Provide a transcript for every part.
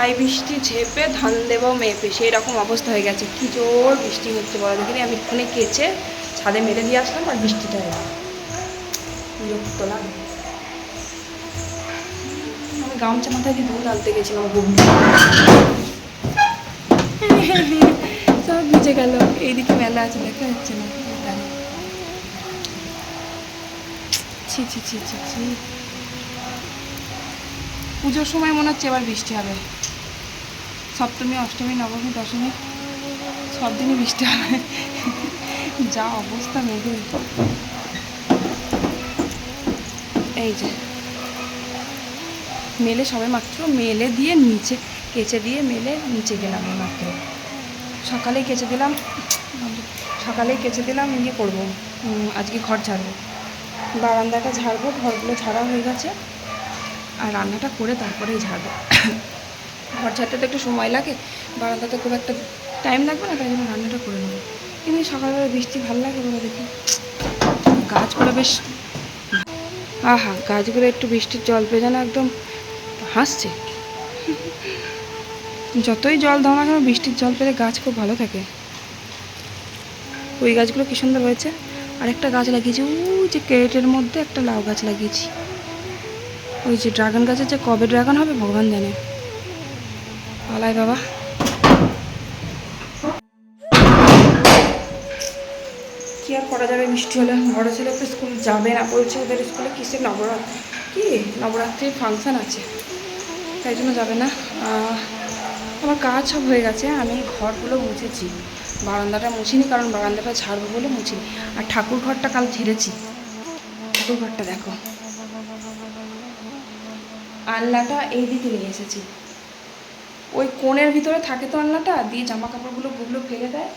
I বৃষ্টি ঝেপে ধান দেবো মেপে, সেই রকম অবস্থা হয়ে গেছে। কি জোর বৃষ্টি হচ্ছে বলো দেখিনি, আমি এক্ষুনি কেচে ছাদে মেরে দিয়ে আসলাম আর বৃষ্টিটা এলো বিরক্ত লাগে আমি গামছা মাথায় দিয়ে দুধ আনতে গেছিলাম বন্ধু সব ভিজে গেল, এইদিকে মেলা আছে, দেখা যাচ্ছে না। পুজোর সময় মনে হচ্ছে এবার বৃষ্টি হবে। সপ্তমী, অষ্টমী, নবমী, দশমী সব দিনই বৃষ্টি হবে যা অবস্থা মেঘে এই যে, মেলে সবে মাত্র, মেলে দিয়ে নিচে, কেচে দিয়ে মেলে নিচে গেলাম মাত্র। সকালেই কেচে দিলাম, সকালেই কেচে দিলাম ইয়ে করব আজকে ঘর ঝাড়বো। বারান্দাটা ঝাড়বো, ঘরগুলো ঝাড়া হয়ে গেছে, আর রান্নাটা করে তারপরেই ঝাড়বো। ঘর ঝাড়তে তো একটু সময় লাগে বারান্দাতে খুব একটা টাইম লাগবে না, তাই জন্য রান্নাটা করে নেব। কিন্তু সকালবেলা বৃষ্টি ভালো লাগে বলে দেখি। গাছগুলো বেশ আহা, গাছগুলো একটু বৃষ্টির জল পেয়ে যেন একদম হাসছে। যতই জল দাও না কেন, বৃষ্টির জল পেলে গাছ খুব ভালো থাকে। ওই গাছগুলো কি সুন্দর হয়েছে। আর একটা গাছ লাগিয়েছি, ওই যে ক্যারেটের মধ্যে একটা লাউ গাছ লাগিয়েছি। ওই যে ড্রাগন গাছের যে কবে ড্রাগন হবে, ভগবান জানে। পালাই বাবা। কি আর করা যাবে বৃষ্টি হলে? বড় ছেলে তো স্কুল যাবে না বলছে ওদের স্কুলে কিসের নবরাত্রি? কি? নবরাত্রির ফাংশন আছে। তাই জন্য যাবে না। আমার কাজ সব হয়ে গেছে, আমি ঘরগুলো মুছেছি। বারান্দাটা মুছিনি, কারণ বারান্দাটা ছাড়বো বলে মুছিনি। আর ঠাকুর ঘরটা কাল ঝেড়েছি। ঠাকুর ঘরটা দেখো। আল্লাটা এই দিকে নিয়ে এসেছি। ওই কোণের ভিতরে থাকে তো আলনাটা, দিয়ে জামা কাপড়গুলো গুলো ফেলে দেয়,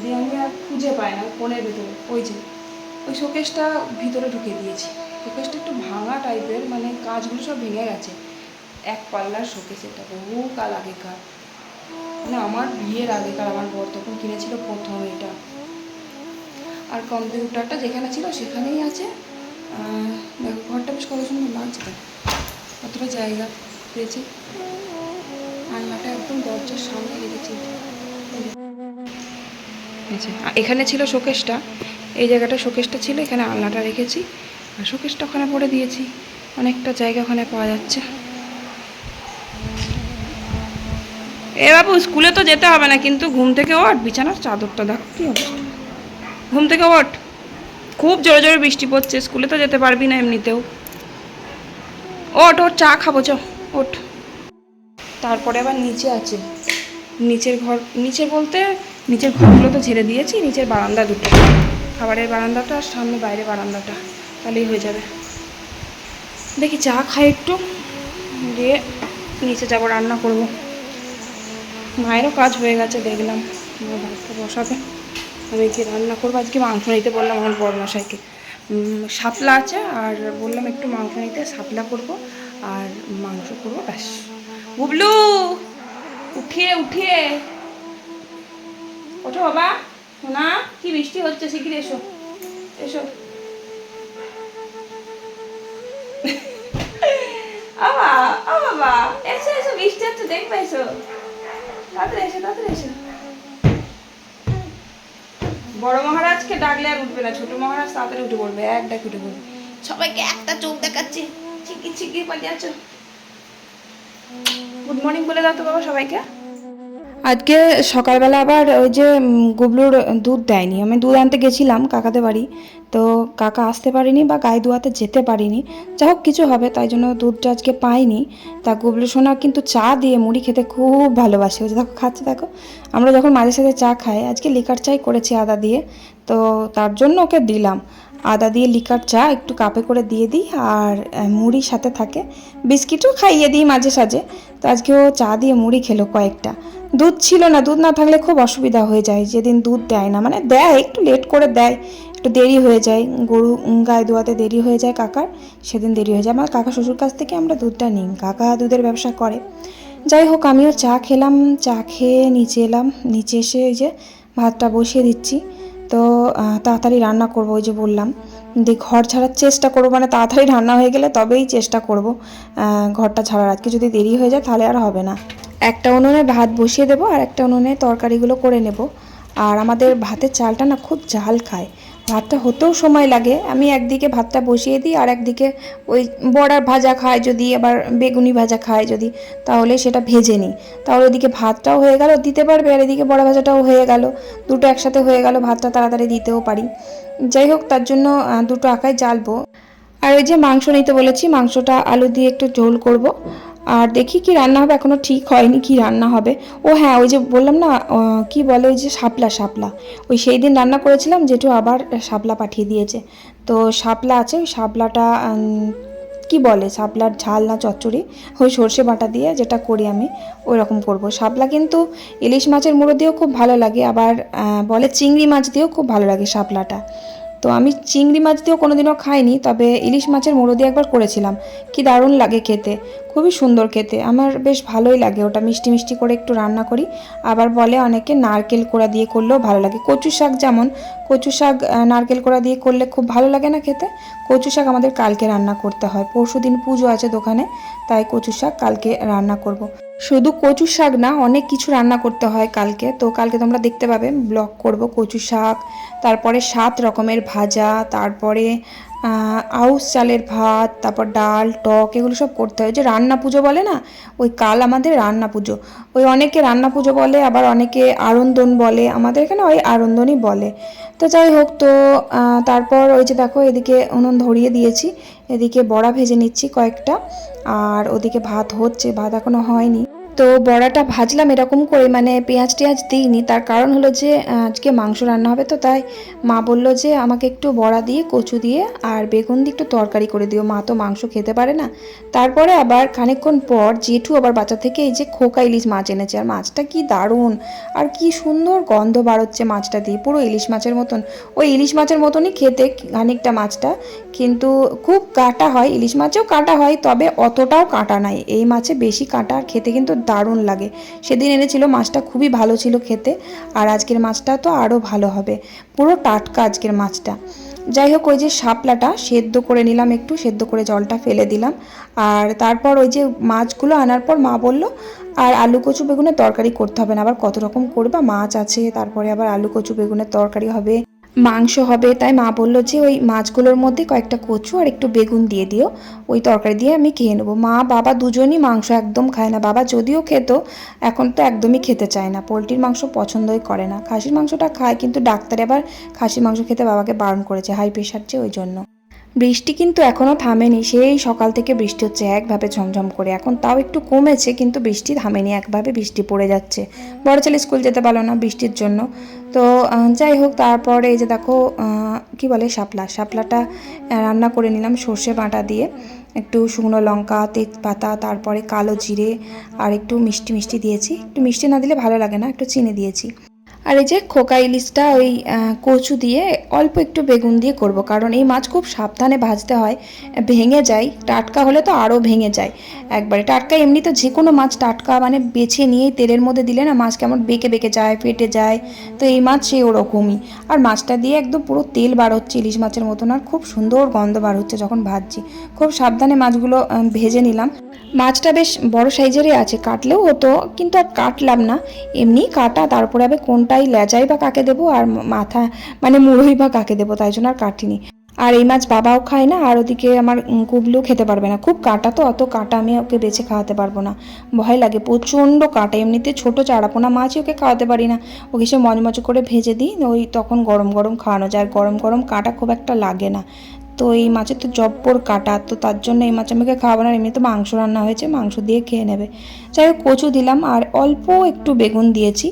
দিয়ে আমি আর খুঁজে পাই না কোণের ভিতরে। ওই যে, ওই শোকেসটা ভিতরে ঢুকে দিয়েছি। শোকেসটা একটু ভাঙা টাইপের মানে কাজগুলো সব ভেঙে গেছে। এক পাল্লার শোকেস এটা বহু কাল আগেকার। মানে আমার বিয়ের আগেকার, আমার বর তখন কিনেছিল প্রথম এটা। আর কম্পিউটারটা যেখানে ছিল সেখানেই আছে। দেখো, ঘরটা বেশ কত সুন্দর লাগছে কতটা জায়গা পেয়েছে। একদম দরজার সামনে আচ্ছা এখানে ছিল শোকেশটা। এই জায়গাটা শোকেসটা ছিল, এখানে আলনাটা রেখেছি। আর শোকেসটা ওখানে পরে দিয়েছি। অনেকটা জায়গা ওখানে পাওয়া যাচ্ছে। এ বাবু, স্কুলে তো যেতে হবে না, কিন্তু ঘুম থেকে ওঠ। বিছানার চাদরটা দেখো, কি ঘুম থেকে ওঠ। খুব জোরে জোরে বৃষ্টি পড়ছে, স্কুলে তো যেতে পারবি না এমনিতেও। ওঠ ওঠ, চা খাব, চ, ওঠ। তারপরে আবার নিচে আছে। নিচের ঘর, নিচে বলতে নিচের ঘরগুলো তো ঝেড়ে দিয়েছি, নিচের বারান্দা দুটো। খাবারের বারান্দাটা আর সামনে বাইরে বারান্দাটা, তাহলেই হয়ে যাবে। দেখি চা খাই একটু, দিয়ে নিচে যাব, রান্না করব। মায়েরও কাজ হয়ে গেছে, দেখলাম। ভাতটা বসাবে। আমি কি রান্না করব? আজকে মাংস নিতে বললাম আমার বড় মশাইকে শাপলা আছে, আর বললাম একটু মাংস নিতে, শাপলা করব, আর মাংস করব, ব্যাস। বুবলু উঠিয়ে উঠিয়ে ওঠো বাবা। সোনা, কি হচ্ছে এসো। এসো। বাবা এসো এসো হচ্ছে তাড়াতাড়ি এসো তাড়াতাড়ি এসো। বড় মহারাজকে ডাকলে আর উঠবে না, ছোট মহারাজ তাড়াতাড়ি উঠে পড়বে, এক ডাক উঠে পড়বে। সবাইকে একটা চোখ দেখাচ্ছে। চিকি চিকি পালিয়ে আছো গুড মর্নিং বলে দাও তো বাবা সবাইকে। আজকে সকালবেলা আবার ওই যে গুবলুর দুধ দেয়নি। আমি দুধ আনতে গেছিলাম কাকাদের বাড়ি। তো কাকা আসতে পারিনি বা গায়ে দুয়াতে যেতে পারিনি। যাই হোক, কিছু হবে, তাই জন্য দুধটা আজকে পাইনি। তা গুবলু সোনা কিন্তু চা দিয়ে মুড়ি খেতে খুব ভালোবাসে। ওই যে দেখো, খাচ্ছে, দেখো। আমরা যখন মাঝে সাথে চা খাই, আজকে লিকার চাই করেছি আদা দিয়ে। তো তার জন্য ওকে দিলাম। আদা দিয়ে লিকার চা একটু কাপে করে দিয়ে দিই আর মুড়ি সাথে থাকে। বিস্কিটও খাইয়ে দিই মাঝে সাঝে। তো আজকে ও চা দিয়ে মুড়ি খেলো কয়েকটা। দুধ ছিল না, দুধ না থাকলে খুব অসুবিধা হয়ে যায়। যেদিন দুধ দেয় না মানে দেয়, একটু লেট করে দেয়। একটু দেরি হয়ে যায়। গরু গায়ে দোয়াতে দেরি হয়ে যায় কাকার, সেদিন দেরি হয়ে যায়। আমার কাকা শ্বশুর কাছ থেকে আমরা দুধটা নিই। কাকা দুধের ব্যবসা করে। যাই হোক, আমিও চা খেলাম, চা খেয়ে নিচে এলাম। নিচে এসে ওই যে ভাতটা বসিয়ে দিচ্ছি। তো তাড়াতাড়ি রান্না করব, ওই যে বললাম। দিয়ে ঘর ছাড়ার চেষ্টা করব মানে তাড়াতাড়ি রান্না হয়ে গেলে তবেই চেষ্টা করব। ঘরটা ছাড়ার। আজকে যদি দেরি হয়ে যায়, তাহলে আর হবে না। একটা উনুনে ভাত বসিয়ে দেবো, আর একটা উনুনে তরকারিগুলো করে নেব। আর আমাদের ভাতের চালটা না খুব জাল খায়। ভাতটা হতেও সময় লাগে। আমি একদিকে ভাতটা বসিয়ে দিই আর একদিকে ওই বড়ার ভাজা খায় যদি, আবার বেগুনি ভাজা খায় যদি, তাহলে সেটা ভেজে নিই। তাহলে ওদিকে ভাতটাও হয়ে গেল, দিতে পারবে, আর এদিকে বড়া ভাজাটাও হয়ে গেল। দুটো একসাথে হয়ে গেল, ভাতটা তাড়াতাড়ি দিতেও পারি। যাই হোক, তার জন্য দুটো আঁকায় জ্বালবো। আর ওই যে মাংস নিতে বলেছি, মাংসটা আলু দিয়ে একটু ঝোল করব। আর দেখি কি রান্না হবে এখনও ঠিক হয়নি কি রান্না হবে। ও হ্যাঁ ওই যে বললাম না কি বলে ওই যে শাপলা শাপলা। ওই সেই দিন রান্না করেছিলাম যেটু আবার শাপলা পাঠিয়ে দিয়েছে। তো শাপলা আছে, ওই শাপলাটা কি বলে, শাপলার ঝাল না চচ্চড়ি, ওই সর্ষে বাটা দিয়ে যেটা করি আমি ওই রকম করব। শাপলা কিন্তু ইলিশ মাছের মুড়ো দিয়েও খুব ভালো লাগে, আবার বলে চিংড়ি মাছ দিয়েও খুব ভালো লাগে শাপলাটা। তো আমি চিংড়ি মাছ দিয়েও কোনোদিনও খাইনি, তবে ইলিশ মাছের মুড়ো দিয়ে একবার করেছিলাম। কি দারুণ লাগে খেতে, খুবই সুন্দর খেতে, আমার বেশ ভালোই লাগে ওটা মিষ্টি মিষ্টি করে একটু রান্না করি। আবার বলে অনেকে নারকেল কোড়া দিয়ে করলেও ভালো লাগে। কচু শাক যেমন, কচু শাক নারকেল কোড়া দিয়ে করলে খুব ভালো লাগে না খেতে? কচু শাক আমাদের কালকে রান্না করতে হয় পরশু দিন পুজো আছে দোকানে, তাই কচু শাক কালকে রান্না করব। শুধু কচু শাক না, অনেক কিছু রান্না করতে হয় কালকে। তো কালকে তোমরা দেখতে পাবে, ব্লগ করব কচু শাক, তারপরে সাত রকমের ভাজা, তারপরে আউশ চালের ভাত, তারপর ডাল, টক, এগুলো সব করতে হয়। যে রান্না পুজো বলে না, ওই কাল আমাদের রান্না পুজো। ওই অনেকে রান্না পুজো বলে, আবার অনেকে আরন্দন বলে, আমাদের এখানে ওই আরন্দনই বলে। তো যাই হোক, তো তারপর ওই যে দেখো, এদিকে উনুন ধরিয়ে দিয়েছি। এদিকে বড়া ভেজে নিচ্ছি কয়েকটা আর ওদিকে ভাত হচ্ছে ভাত এখনও হয়নি। তো বড়াটা ভাজলাম এরকম করে মানে পেঁয়াজ টেয়াজ দিইনি। তার কারণ হলো যে আজকে মাংস রান্না হবে তো, তাই মা বলল যে, আমাকে একটু বড়া দিয়ে, কচু দিয়ে আর বেগুন দিয়ে একটু তরকারি করে দিও। মা তো মাংস খেতে পারে না। তারপরে আবার খানিকক্ষণ পর জেঠু আবার বাচ্চা থেকে এই যে খোকা ইলিশ মাছ এনেছে। আর মাছটা কি দারুণ! আর কি সুন্দর গন্ধ বার হচ্ছে মাছটা দিয়ে, পুরো ইলিশ মাছের মতন। ওই ইলিশ মাছের মতনই খেতে খানিকটা মাছটা, কিন্তু খুব কাটা হয়। ইলিশ মাছেও কাটা হয়, তবে অতটাও কাটা নাই। এই মাছে বেশি কাটা খেতে কিন্তু দারুণ লাগে। সেদিন এনেছিল মাছটা খুবই ভালো ছিল খেতে, আর আজকের মাছটা তো আরও ভালো হবে। পুরো টাটকা আজকের মাছটা। যাই হোক, ওই যে শাপলাটা সেদ্ধ করে নিলাম একটু, সেদ্ধ করে জলটা ফেলে দিলাম। আর তারপর ওই যে মাছগুলো আনার পর মা বলল, আর আলু কচু বেগুনের তরকারি করতে হবে না, আবার কত রকম করবা? মাছ আছে, তারপরে আবার আলু কচু বেগুনের তরকারি হবে। মাংস হবে, তাই মা বলল যে ওই মাছগুলোর মধ্যে কয়েকটা কচু আর একটু বেগুন দিয়ে দিও। ওই তরকারি দিয়ে আমি খেয়ে নেব। মা, বাবা দুজনই মাংস একদম খায় না। বাবা যদিও খেত, এখন তো একদমই খেতে চায় না। পোলট্রির মাংস পছন্দই করে না। খাসির মাংসটা খায়, কিন্তু ডাক্তারে আবার খাসির মাংস খেতে বাবাকে বারণ করেছে, হাই প্রেশার যে ওই জন্য। বৃষ্টি কিন্তু এখনও থামেনি। সেই সকাল থেকে বৃষ্টি হচ্ছে একভাবে ঝমঝম করে। এখন তাও একটু কমেছে, কিন্তু বৃষ্টি থামেনি, একভাবে বৃষ্টি পড়ে যাচ্ছে। বড় ছেলে স্কুল যেতে পারল না বৃষ্টির জন্য। তো যাই হোক, তারপরে এই যে দেখো কি বলে শাপলা? শাপলাটা রান্না করে নিলাম সর্ষে বাটা দিয়ে। একটু শুকনো লঙ্কা, তেজপাতা, তারপরে কালো জিরে, আর একটু মিষ্টি মিষ্টি দিয়েছি। একটু মিষ্টি না দিলে ভালো লাগে না, একটু চিনি দিয়েছি। আর এই যে খোকা ইলিশটা ওই কচু দিয়ে অল্প একটু বেগুন দিয়ে করব, কারণ এই মাছ খুব সাবধানে ভাজতে হয়। ভেঙে যায়, টাটকা হলে তো আরও ভেঙে যায়। একবারে টাটকা এমনি তো যে কোনো মাছ টাটকা মানে বেছে নিয়েই তেলের মধ্যে দিলে না মাছ কেমন বেঁকে বেঁকে যায়, ফেটে যায়। তো এই মাছ সে ওরকমই। আর মাছটা দিয়ে একদম পুরো তেল বার হচ্ছে, ইলিশ মাছের মতন, আর খুব সুন্দর গন্ধ বার হচ্ছে যখন ভাজছি। খুব সাবধানে মাছগুলো ভেজে নিলাম। মাছটা বেশ বড় সাইজেরই আছে, কাটলেও হতো, কিন্তু আর কাটলাম না। এমনি কাটা, তারপরে আবার কোনটাই লেজাই বা কাকে দেবো, আর মাথা মানে মুড়োই বা কাকে দেবো? তাই জন্য আর কাটিনি। আর এই মাছ বাবাও খায় না, আর ওদিকে আমার কুবলু খেতে পারবে না। খুব কাটা তো, অত কাটা আমি ওকে বেছে খাওয়াতে পারব না। ভয় লাগে, প্রচণ্ড কাটা। এমনিতে ছোট চারাপোনা মাছই ওকে খাওয়াতে পারি না। ওকে সে মজমচ করে ভেজে দিই, ওই তখন গরম গরম খাওয়ানো যায়। আর গরম গরম কাটা খুব একটা লাগে না। তো এই মাছের তো জব্বর কাটা, তো তার জন্য এই মাছ আমাকে খাওয়াবো না। এমনি তো মাংস রান্না হয়েছে, মাংস দিয়ে খেয়ে নেবে। যাই হোক, কচু দিলাম, আর অল্প একটু বেগুন দিয়েছি।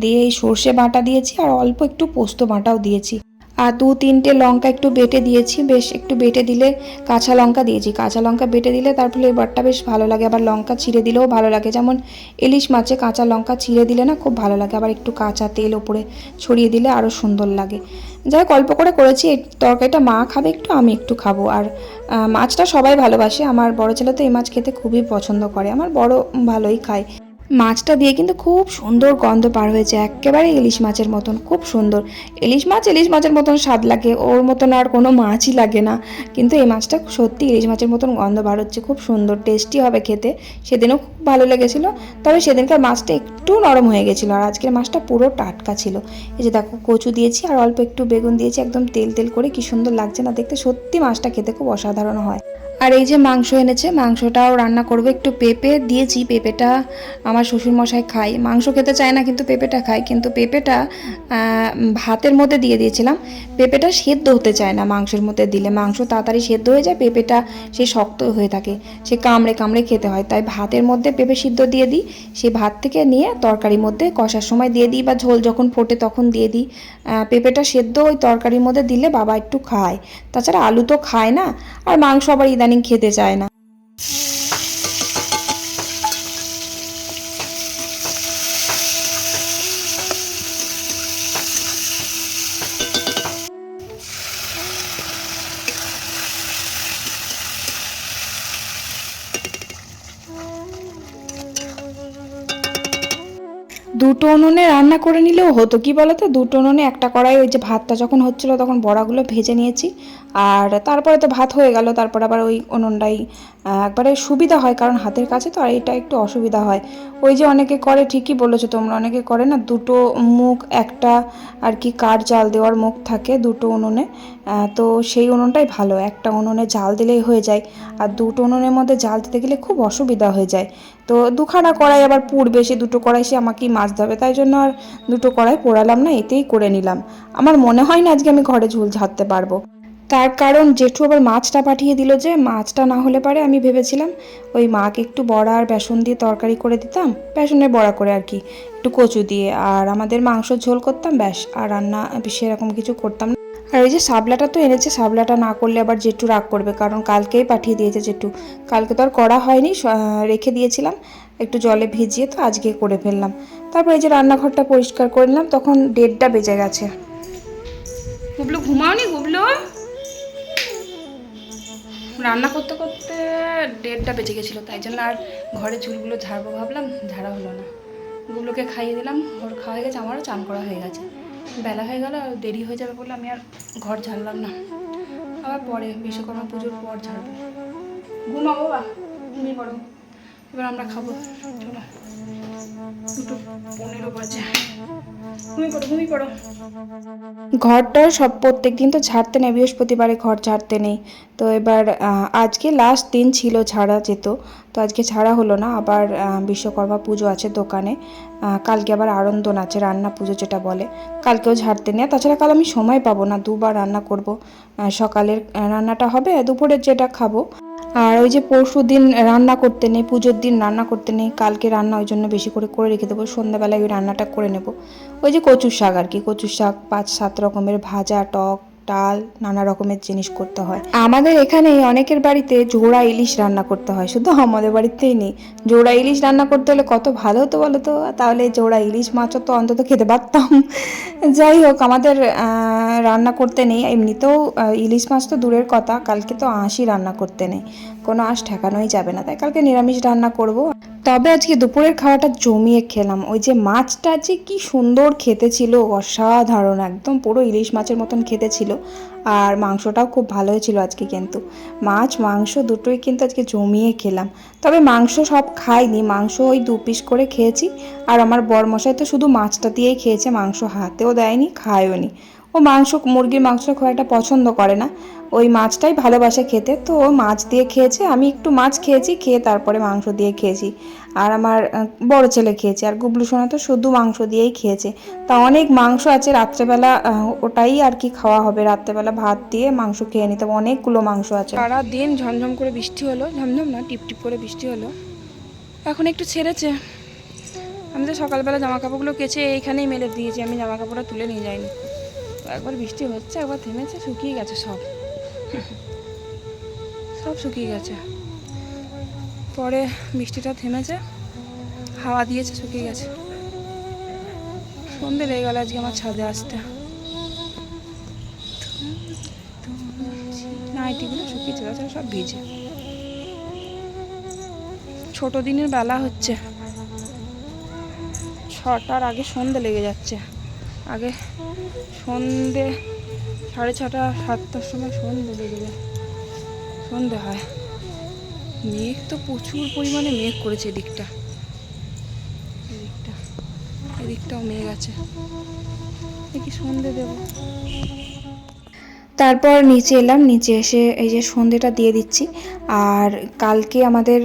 দিয়ে এই সর্ষে বাটা দিয়েছি, আর অল্প একটু পোস্ত বাটাও দিয়েছি। আর দু তিনটে লঙ্কা একটু বেটে দিয়েছি, বেশ একটু বেটে দিলে কাঁচা লঙ্কা দিয়েছি। কাঁচা লঙ্কা বেটে দিলে তার ফ্লেভারটা বেশ ভালো লাগে, আবার লঙ্কা ছিঁড়ে দিলেও ভালো লাগে। যেমন ইলিশ মাছে কাঁচা লঙ্কা ছিঁড়ে দিলে না খুব ভালো লাগে, আবার একটু কাঁচা তেল ওপরে ছড়িয়ে দিলে আরও সুন্দর লাগে। যাই অল্প করে করেছি, এই তরকারিটা মা খাবে একটু, আমি একটু খাব। আর মাছটা সবাই ভালোবাসে, আমার বড় ছেলে তো এই মাছ খেতে খুবই পছন্দ করে, আমার বড় ভালোই খায়। মাছটা দিয়ে কিন্তু খুব সুন্দর গন্ধ পার হয়েছে, একেবারে ইলিশ মাছের মতন, খুব সুন্দর। ইলিশ মাছ ইলিশ মাছের মতন স্বাদ লাগে, ওর মতন আর কোনো মাছই লাগে না। কিন্তু এই মাছটা সত্যি ইলিশ মাছের মতন গন্ধ বার হচ্ছে, খুব সুন্দর টেস্টি হবে খেতে। সেদিনও খুব ভালো লেগেছিলো, তবে সেদিনকার মাছটা একটু নরম হয়ে গেছিল, আর আজকের মাছটা পুরো টাটকা ছিল। এই যে দেখো, কচু দিয়েছি, আর অল্প একটু বেগুন দিয়েছি, একদম তেল তেল করে, কি সুন্দর লাগছে না দেখতে, সত্যি মাছটা খেতে খুব অসাধারণ হয়। আর এই যে মাংস এনেছে, মাংসটাও রান্না করব একটু পেঁপে। দিয়েছি, পেঁপেটা আমার শ্বশুরমশাই খায়। মাংস খেতে চায় না, কিন্তু পেঁপেটা খায়। কিন্তু পেঁপেটা ভাতের মধ্যে দিয়ে দিয়েছিলাম। পেঁপেটা সেদ্ধ হতে চায় না মাংসের মধ্যে দিলে। মাংস তাড়াতাড়ি সেদ্ধ হয়ে যায়, পেঁপেটা সে শক্ত হয়ে থাকে। সে কামড়ে কামড়ে খেতে হয়। তাই ভাতের মধ্যে পেঁপে সিদ্ধ দিয়ে দিই। সে ভাত থেকে নিয়ে তরকারির মধ্যে কষার সময় দিয়ে দিই বা ঝোল যখন ফোটে তখন দিয়ে দিই। পেঁপেটা সেদ্ধ ওই তরকারির মধ্যে দিলে বাবা একটু খায়। তাছাড়া আলু তো খায় না। আর মাংস আবার ইদানিং খেতে চায় না। দুটো উনুনে রান্না করে নিলেও হতো। কি বলতো? দুটো উনুনে একটা কড়াই ওই যে ভাতটা যখন হচ্ছিল তখন বড়াগুলো ভেজে নিয়েছি। আর তারপরে তো ভাত হয়ে গেল, তারপর আবার ওই উনুনটাই একবারে সুবিধা হয় কারণ হাতের কাছে তো আর এটা একটু অসুবিধা হয়। ওই যে অনেকে করে, ঠিকই বলেছ তোমরা, অনেকে করে না দুটো মুখ, একটা আর কি কাঠ জাল দেওয়ার মুখ থাকে দুটো উনুনে তো সেই উনুনটাই ভালো, একটা উনুনে জাল দিলেই হয়ে যায়, আর দুটো উনুনের মধ্যে জাল দিতে গেলে খুব অসুবিধা হয়ে যায়। তো দুখানা কড়াই আবার পুড়বে, সে দুটো কড়াই সে আমাকেই মাজতে হবে, তাই জন্য আর দুটো কড়াই পোড়ালাম না, এতেই করে নিলাম। আমার মনে হয় না আজকে আমি ঘরে ঝুল ঝাড়তে পারব। তার কারণ জেঠু আবার মাছটা পাঠিয়ে দিল যে মাছটা না হলে পারে আমি ভেবেছিলাম ওই মাকে একটু বড়া আর বেসন দিয়ে তরকারি করে দিতাম, বেসনের বড়া করে আর কি, একটু কচু দিয়ে। আর আমাদের মাংস ঝোল করতাম, ব্যাস, আর রান্না সেরকম কিছু করতাম না। আর ওই যে সাবলাটা তো এনেছে সাবলাটা না করলে আবার জেঠু রাগ করবে, কারণ কালকেই পাঠিয়ে দিয়েছে জেঠু। কালকে তো আর করা হয়নি রেখে দিয়েছিলাম, একটু জলে ভিজিয়ে তো আজকে করে ফেললাম। তারপর এই যে রান্নাঘরটা পরিষ্কার করে নিলাম তখন দেড়টা বেজে গেছে। গুবলু ঘুমাওনি গুবলু রান্না করতে করতে দেড়টা বেজে গেছিল, তাই জন্য আর ঘরে চুলগুলো ঝাড়বো ভাবলাম, ঝাড়া হলো না। গুলোকে খাইয়ে দিলাম, ওর খাওয়া হয়ে গেছে, আমারও চান করা হয়ে গেছে। বেলা হয়ে গেল, আর দেরি হয়ে যাবে বলে আমি আর ঘর ঝাড়লাম না। আবার পরে বিশ্বকর্মা পুজোর পর ঝাড়বো। ঘুমাবো বা ঘুমিয়ে পড়ো। এবার আমরা খাব। চলো, দুটো পনেরো বাজে। ঘরটা সব প্রত্যেক দিন তো ঝাড়তে নেই, বৃহস্পতিবারে ঘর ঝাড়তে নেই। তো এবার আজকে লাস্ট দিন ছিল ঝাড়া যেত তো আজকে ছাড়া হলো না, আবার বিশ্বকর্মা পুজো আছে দোকানে। কালকে আবার আনন্দন আছে, রান্না পুজো যেটা বলে। কালকেও ঝাড়তে নেই তাছাড়া কাল আমি সময় পাবো না, দুবার রান্না করব। সকালের রান্নাটা হবে দুপুরের যেটা খাব। আর ওই যে পরশু দিন রান্না করতে নেই, পুজোর দিন রান্না করতে নেই, কালকে রান্না ওই জন্য বেশি করে করে রেখে দেবো। সন্ধ্যাবেলায় ওই রান্নাটা করে নেব। ওই যে কচুর শাক আর কি, কচুর শাক, পাঁচ সাত রকমের ভাজা, টক ডাল, নানা রকমের জিনিস করতে হয়। আমাদের এখানে অনেকের বাড়িতে জোড়া ইলিশ রান্না করতে হয়। শুধু আমাদের বাড়িতেই নেই। জোড়া ইলিশ রান্না করতে হলে কত ভালো হতো বলো তো? তাহলে জোড়া ইলিশ মাছও তো অন্তত খেতে পারতাম। যাই হোক, আমাদের রান্না করতে নেই। এমনিতেও ইলিশ মাছ তো দূরের কথা। কালকে তো আঁশই রান্না করতে নেই। কোনো আঁশ ঠেকানোই যাবে না। তাই কালকে নিরামিষ রান্না করব। তবে আজকে দুপুরের খাওয়াটা জমিয়ে খেলাম। ওই যে মাছটা যে কি সুন্দর খেতে ছিল, অসাধারণ, একদম পুরো ইলিশ মাছের মতন খেতে ছিল। আর মাংসটাও খুব ভালো হয়েছিল আজকে কিন্তু। মাছ, মাংস দুটোই কিন্তু আজকে জমিয়ে খেলাম। তবে মাংস সব খাইনি, মাংস ওই দু পিস করে খেয়েছি। আর আমার বরমশাই তো শুধু মাছটা দিয়েই খেয়েছে, মাংস হাতেও দেয়নি খায়ও নি ও মাংস, মুরগির মাংস একটা পছন্দ করে না। ওই মাছটাই ভালোবাসে খেতে। তো ও মাছ দিয়ে খেয়েছে, আমি একটু মাছ খেয়েছি, খেয়ে তারপরে মাংস দিয়ে খেয়েছি। আর আমার বড় ছেলে খেয়েছে, আর গুবলু সোনা তো শুধু মাংস দিয়েই খেয়েছে। তা অনেক মাংস আছে রাত্রেবেলা ওটাই আর কি খাওয়া হবে। রাত্রেবেলা ভাত দিয়ে মাংস খেয়ে নিতে অনেকগুলো মাংস আছে। সারা দিন ঝমঝম করে বৃষ্টি হলো, ঝমঝম না, টিপ টিপ করে বৃষ্টি হলো। এখন একটু ছেড়েছে। আমি তো সকালবেলা জামা কাপড়গুলো কেচে এইখানেই মেলে দিয়েছি, আমি জামা কাপড়টা তুলে নিয়ে যাইনি। একবার বৃষ্টি হচ্ছে, একবার থেমেছে, শুকিয়ে গেছে সব। সব শুকিয়ে গেছে। পরে বৃষ্টিটা থেমেছে, হাওয়া দিয়েছে, শুকিয়ে গেছে। সন্ধে লেগে গেল আজকে আমার ছাদে আসতে। নাইটিগুলো শুকিয়েছে তাছাড়া সব ভিজে। ছোট দিনের বেলা হচ্ছে। ছটার আগে সন্ধে লেগে যাচ্ছে। আগে সন্ধে, সাড়ে ছটা, সাতটার সময় সন্ধে যায়। সন্ধে হয়। মেঘ তো প্রচুর পরিমাণে মেঘ করেছে এদিকটা। এদিকটা, এদিকটাও মেঘ আছে। দেখি সন্ধে দেবো। তারপর নিচে এলাম, নিচে এসে এই যে সন্ধেটা দিয়ে দিচ্ছি। আর কালকে আমাদের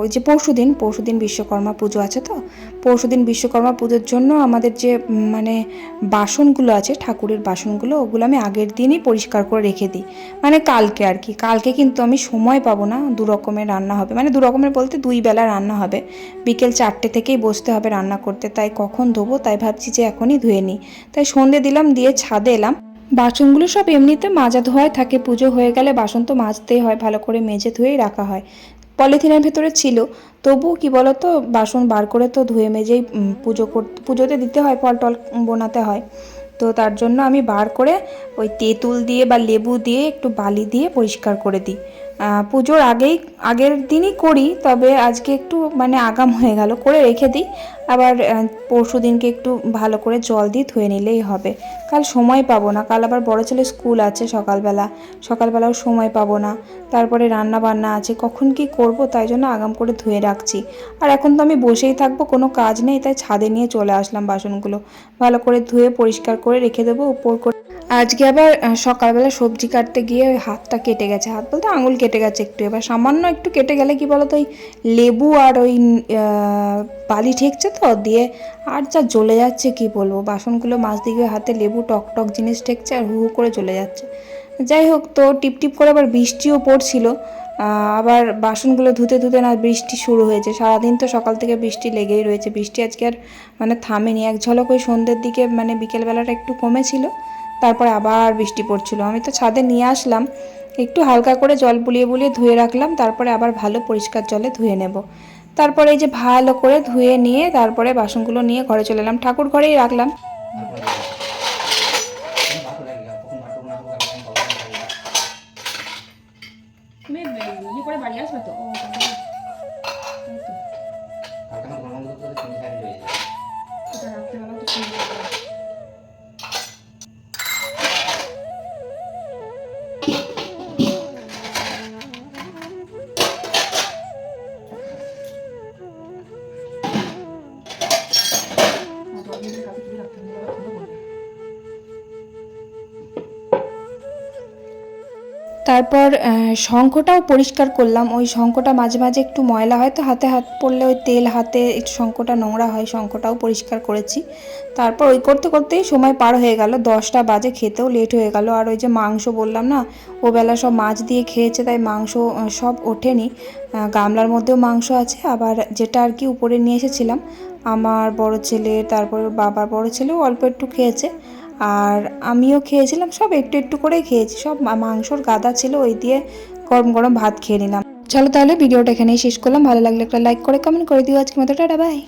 ওই যে পরশু দিন পরশু দিন বিশ্বকর্মা পুজো আছে তো? পরশু দিন বিশ্বকর্মা পুজোর জন্য আমাদের যে মানে বাসনগুলো আছে, ঠাকুরের বাসনগুলো, ওগুলো আমি আগের দিনই পরিষ্কার করে রেখে দিই। মানে কালকে আর কি। কালকে কিন্তু আমি সময় পাবো না, দু রকমের রান্না হবে। মানে দু রকমের বলতে দুই বেলা রান্না হবে। বিকেল চারটে থেকেই বসতে হবে রান্না করতে। তাই কখন ধোবো, তাই ভাবছি যে এখনই ধুয়ে নিই। তাই সন্ধে দিলাম, দিয়ে ছাদে এলাম। বাসনগুলো সব এমনিতে মাজা ধোয়ায় থাকে। পুজো হয়ে গেলে বাসন তো মাজতেই হয়, ভালো করে মেজে ধুয়েই রাখা হয়। পলিথিনের ভেতরে ছিল। তবুও কি বলতো, বাসন বার করে তো ধুয়ে মেজেই পুজো করতে পুজোতে দিতে হয়, ফল টল বোনাতে হয়। তো তার জন্য আমি বার করে ওই তেঁতুল দিয়ে বা লেবু দিয়ে একটু বালি দিয়ে পরিষ্কার করে দিই। পুজোর আগেই, আগের দিনই করি, তবে আজকে একটু মানে আগাম হয়ে গেল, করে রেখে দিই। আবার পরশু দিনকে একটু ভালো করে জল দিয়ে ধুয়ে নিলেই হবে। কাল সময় পাবো না, কাল আবার বড় ছেলে স্কুল আছে সকালবেলা, সকালবেলাও সময় পাবো না। তারপরে রান্না বান্না আছে, কখন কি করব তাই জন্য আগাম করে ধুয়ে রাখছি। আর এখন তো আমি বসেই থাকব, কোনো কাজ নেই, তাই ছাদে নিয়ে চলে আসলাম বাসনগুলো। ভালো করে ধুয়ে পরিষ্কার করে রেখে দেবো, উপর করে আজকে আবার সকালবেলা সবজি কাটতে গিয়ে ওই হাতটা কেটে গেছে। হাত বলতে আঙুল কেটে গেছে একটু। এবার সামান্য একটু কেটে গেলে কি বলতো, ওই লেবু আর ওই বালি ঠেকছে তো, দিয়ে আর যা জ্বলে যাচ্ছে কি বলব। বাসনগুলো মাছ দিকে হাতে লেবু টক টক জিনিস ঠেকছে আর হু হু করে চলে যাচ্ছে। যাই হোক, তো টিপ টিপ করে আবার বৃষ্টিও পড়ছিল। আবার বাসনগুলো ধুতে ধুতে না বৃষ্টি শুরু হয়েছে। সারাদিন তো সকাল থেকে বৃষ্টি লেগেই রয়েছে। বৃষ্টি আজকে আর মানে থামেনি। এক ঝলক ওই সন্ধ্যের দিকে মানে বিকেলবেলাটা একটু কমেছিল। তারপরে আবার বৃষ্টি পড়ছিল। আমি তো ছাদে নিয়ে আসলাম, একটু হালকা করে জল বুলিয়ে বুলিয়ে ধুয়ে রাখলাম, তারপরে আবার ভালো পরিষ্কার জলে ধুয়ে নেব। তারপরে এই যে ভালো করে ধুয়ে নিয়ে, তারপরে বাসনগুলো নিয়ে ঘরে চলে এলাম। ঠাকুর ঘরেই রাখলাম। বাড়ি আসবে তো? তারপর শঙ্খটাও পরিষ্কার করলাম। ওই শঙ্খটা মাঝে মাঝে একটু ময়লা হয়, তো হাতে হাত পড়লে ওই তেল হাতে একটু শঙ্খটা নোংরা হয়, শঙ্খটাও পরিষ্কার করেছি। তারপর ওই করতে করতেই সময় পার হয়ে গেল, দশটা বাজে, খেতেও লেট হয়ে গেল। আর ওই যে মাংস বললাম না ও বেলা সব মাছ দিয়ে খেয়েছে, তাই মাংস সব ওঠেনি। গামলার মধ্যেও মাংস আছে, আবার যেটা আর কি উপরে নিয়ে এসেছিলাম, আমার বড় ছেলে, তারপর বাবার বড় ছেলেও অল্প একটু খেয়েছে। আর আমিও খেয়েছিলাম সব, একটু একটু করেই খেয়েছি। সব মাংসর গাদা ছিল, ওই দিয়ে গরম গরম ভাত খেয়ে নিলাম। চলো তাহলে ভিডিওটা এখানেই শেষ করলাম। ভালো লাগলে একটা লাইক করে কমেন্ট করে দিও। আজকে মতো টাটা বাই